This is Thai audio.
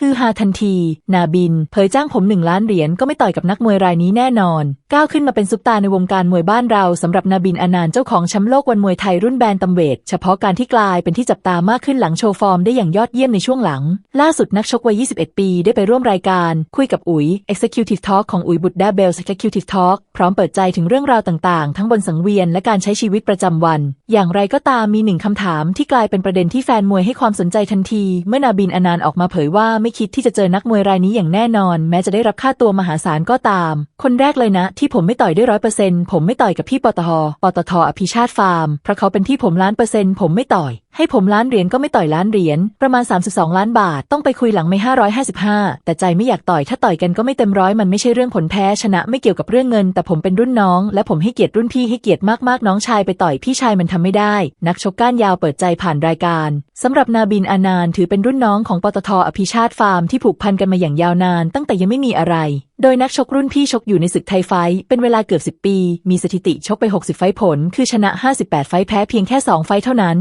ฮือฮาทันที นาบิน เผยจ้างผมหนึ่งล้านเหรียญก็ไม่ต่อยกับนักมวยรายนี้แน่นอนก้าวขึ้นมาเป็นซุปตาในวงการมวยบ้านเราสำหรับนาบินอนานต์เจ้าของแชมป์โลกวันมวยไทยรุ่นแบนตัมเวทเฉพาะการที่กลายเป็นที่จับตามากขึ้นหลังโชว์ฟอร์มได้อย่างยอดเยี่ยมในช่วงหลัง ล่าสุดนักชกวัย 21 ปีได้ไปร่วมรายการคุยกับอุ๋ย Executive Talk ของอุ๋ยบุตรดาเบล Executive Talk พร้อมเปิดใจถึงเรื่องราวต่างๆ ทั้งบนสังเวียนและการใช้ชีวิตประจำวัน อย่างไรก็ตามมีหนึ่งคำถามที่กลายเป็นประเด็นที่แฟนมวยให้ความสนใจทันที เมื่อนาบินอนานต์ออกมาเผยว่าไม่คิดที่จะเจอนักมวยรายนี้อย่างแน่นอน แม้จะได้รับค่าตัวมหาศาลก็ตาม คนแรกเลยนะที่ผมไม่ต่อยด้วยร้อยเปอร์เซ็นต์ผมไม่ต่อยกับพี่ปตทปตทอภิชาติฟาร์มเพราะเขาเป็นพี่ผมล้านเปอร์เซ็นต์ผมไม่ต่อย ให้ผมล้านเหรียญก็ไม่ต่อยล้านเหรียญประมาณ 32 ล้านบาท ต้องไปคุยหลังไม่555 แต่ใจไม่อยากต่อยถ้าต่อยกันก็ไม่เต็มร้อยมันไม่ใช่เรื่องผลแพ้ชนะไม่เกี่ยวกับเรื่องเงิน แต่ผมเป็นรุ่นน้อง และผมให้เกียรติรุ่นพี่ให้เกียรติมากๆน้องชายไปต่อยพี่ชายมันทำไม่ได้ นักชกก้านยาวเปิดใจผ่านรายการสำหรับนาบินอานานถือเป็นรุ่นน้องของปตทอภิชาติฟาร์มที่ผูกพันกันมาอย่างยาวนาน ตั้งแต่ยังไม่มีอะไร โดยนักชกรุ่นพี่ชกอยู่ในศึกไทยไฟเป็นเวลาเกือบ10 ปี มีสถิติชกไป 60 ไฟผล คือชนะ 58 ไฟแพ้เพียงแค่ 2 ไฟเท่านั้น